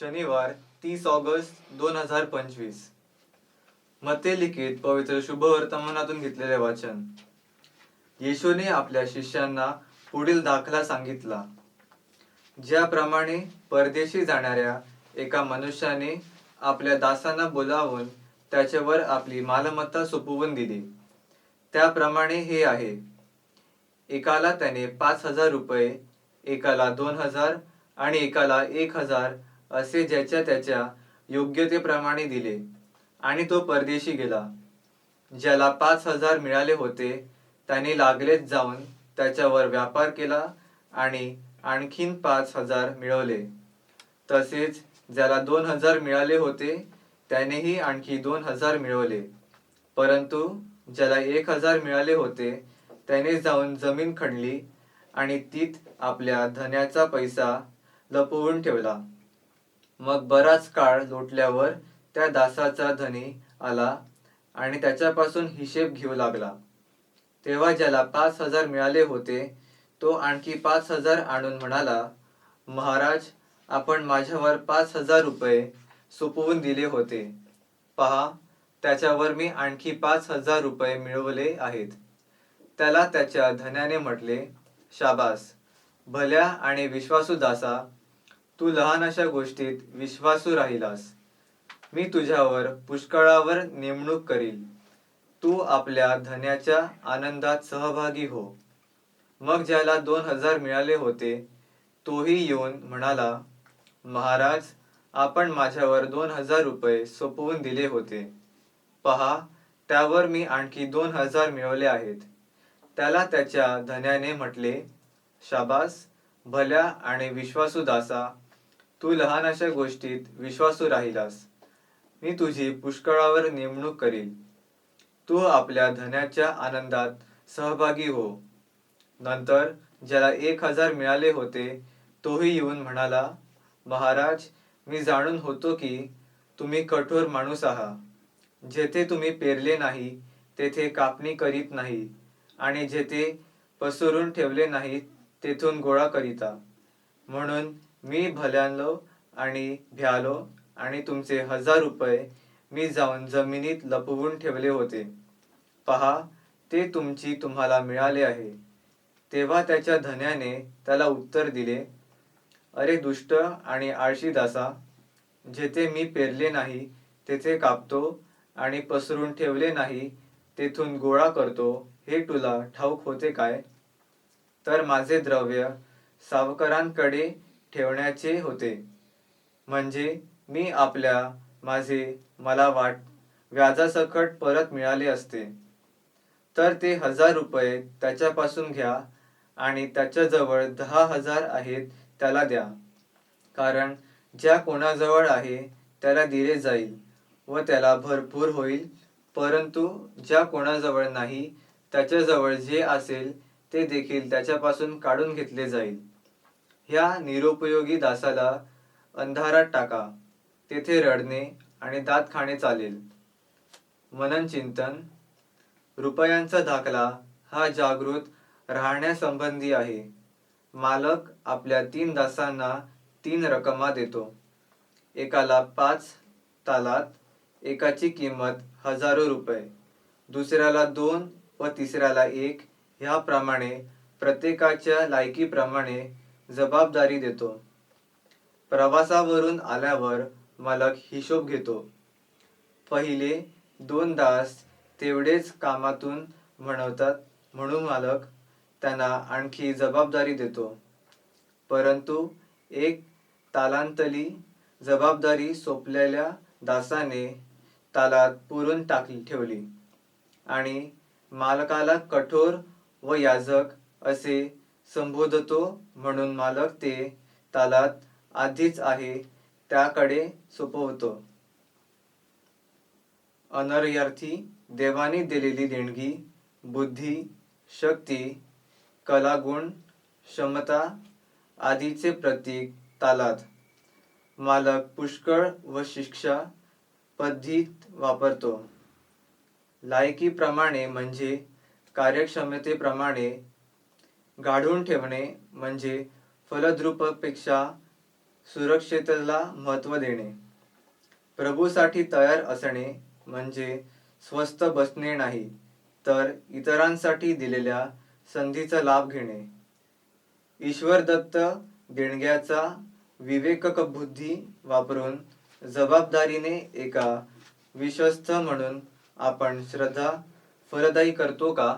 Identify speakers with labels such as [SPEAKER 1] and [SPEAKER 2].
[SPEAKER 1] शनिवार तीस ऑगस्ट दोन हजार पंचवीस. मते लिखित पवित्र शुभ वर्तमानातून घेतलेले वाचन. येशूने आपल्या शिष्यांना पुढील दाखला सांगितला. ज्याप्रमाणे परदेशी जाणाऱ्या एका मनुष्याने आपल्या दासांना बोलावून त्याच्यावर आपली मालमत्ता सोपवून दिली. त्याप्रमाणे हे आहे. एकाला त्याने पाच हजार रुपये एकाला दोन हजार आणि एकाला एक हजार असे ज्याच्या त्याच्या योग्यतेप्रमाणे दिले. आणि तो परदेशी गेला. ज्याला पाच हजार मिळाले होते त्याने लागलेच जाऊन त्याच्यावर व्यापार केला आणि आणखीन पाच हजार मिळवले. तसेच ज्याला दोन हजार मिळाले होते त्यानेही आणखी दोन हजार मिळवले. परंतु ज्याला एक हजार मिळाले होते त्याने जाऊन जमीन खणली आणि तीत आपल्या धन्याचा पैसा लपवून ठेवला. मग बराच काळ लोटल्यावर त्या दासाचा धनी आला आणि त्याच्यापासून हिशेब घेऊ लागला. तेव्हा ज्याला पाच हजार मिळाले होते तो आणखी पाच हजार आणून म्हणाला महाराज आपण माझ्यावर पाच हजार रुपये सोपवून दिले होते. पहा त्याच्यावर मी आणखी पाच हजार रुपये मिळवले आहेत. त्याला त्याच्या धन्याने म्हटले शाबास. भल्या आणि विश्वासू दासा तू लहान अशा गोष्टीत विश्वासू राहिलास. मी तुझ्यावर पुष्कळावर नेमणूक करील. तू आपल्या धन्याच्या आनंदात सहभागी हो. मग ज्याला दोन हजार मिळाले होते तोही येऊन म्हणाला महाराज आपण माझ्यावर दोन हजार रुपये सोपवून दिले होते. पहा त्यावर मी आणखी दोन हजार मिळवले आहेत. त्याला त्याच्या धन्याने म्हटले शाबास भल्या आणि विश्वासू दासा तू लहान अशा गोष्टीत विश्वासू राहिलास. मी तुझी पुष्कळावर नेमणूक करील तू आपल्या धन्याच्या आनंदात सहभागी हो. नंतर ज्याला एक हजार मिळाले होते तोही येऊन म्हणाला महाराज मी जाणून होतो की तुम्ही कठोर माणूस आहात जेथे तुम्ही पेरले नाही तेथे कापणी करीत नाही आणि जेथे पसरून ठेवले नाही तेथून गोळा करीता. म्हणून मी भल्यालो आणि भ्यालो आणि तुमचे हजार रुपये मी जाऊन जमिनीत लपवून ठेवले होते. पहा ते तुमची तुम्हाला मिळाले आहे. तेव्हा त्याच्या धन्याने त्याला उत्तर दिले अरे दुष्ट आणि आळशी दासा जेथे मी पेरले नाही तेथे कापतो आणि पसरून ठेवले नाही तेथून गोळा करतो हे तुला ठाऊक होते काय? तर माझे द्रव्य सावकारांकडे ठेवण्याचे होते. म्हणजे मी आपल्या माझे मला वाट व्याजासकट परत मिळाले असते. तर ते हजार रुपये त्याच्यापासून घ्या आणि त्याच्याजवळ दहा हजार आहेत त्याला द्या. कारण ज्या कोणाजवळ आहे त्याला दिले जाईल व त्याला भरपूर होईल. परंतु ज्या कोणाजवळ नाही त्याच्याजवळ जे असेल ते देखील त्याच्यापासून काढून घेतले जाईल. ह्या निरुपयोगी दासाला अंधारात टाका. तेथे रडणे आणि दात खाणे चालेल. मनन चिंतन. रुपयांचा दाखला हा जागृत राहण्यासंबंधी आहे. मालक आपल्या तीन दासांना तीन रकमा देतो. एकाला पाच तालात एकाची किंमत हजारो रुपये. दुसऱ्याला दोन व तिसऱ्याला एक ह्याप्रमाणे प्रत्येकाच्या लायकीप्रमाणे जबाबदारी देतो. प्रवासावरून आल्यावर मालक हिशोब घेतो. पहिले दोन दास तेवढेच कामातून म्हणवतात म्हणून मालक त्यांना आणखी जबाबदारी देतो. परंतु एक तालांतली जबाबदारी सोपलेल्या दासाने तालात पुरून टाकली ठेवली. आणि मालकाला कठोर व याजक असे संबोधतो म्हणून मालक ते तालात आधीच आहे त्याकडे सोपवतो. अनर्यार्थी देवाने दिलेली देणगी बुद्धी शक्ती कलागुण क्षमता आदीचे प्रतीक तालात. मालक पुष्कळ व शिक्षा पद्धत वापरतो. लायकीप्रमाणे म्हणजे कार्यक्षमतेप्रमाणे गाढून ठेवणे म्हणजे फलद्रुपपेक्षा सुरक्षिततेला महत्त्व देणे. प्रभूसाठी तयार असणे म्हणजे स्वस्त बसणे नाही तर इतरांसाठी दिलेल्या संधीचा लाभ घेणे. ईश्वरदत्त देणग्याचा विवेकक बुद्धी वापरून जबाबदारीने एका विश्वस्त म्हणून आपण श्रद्धा फलदायी करतो का?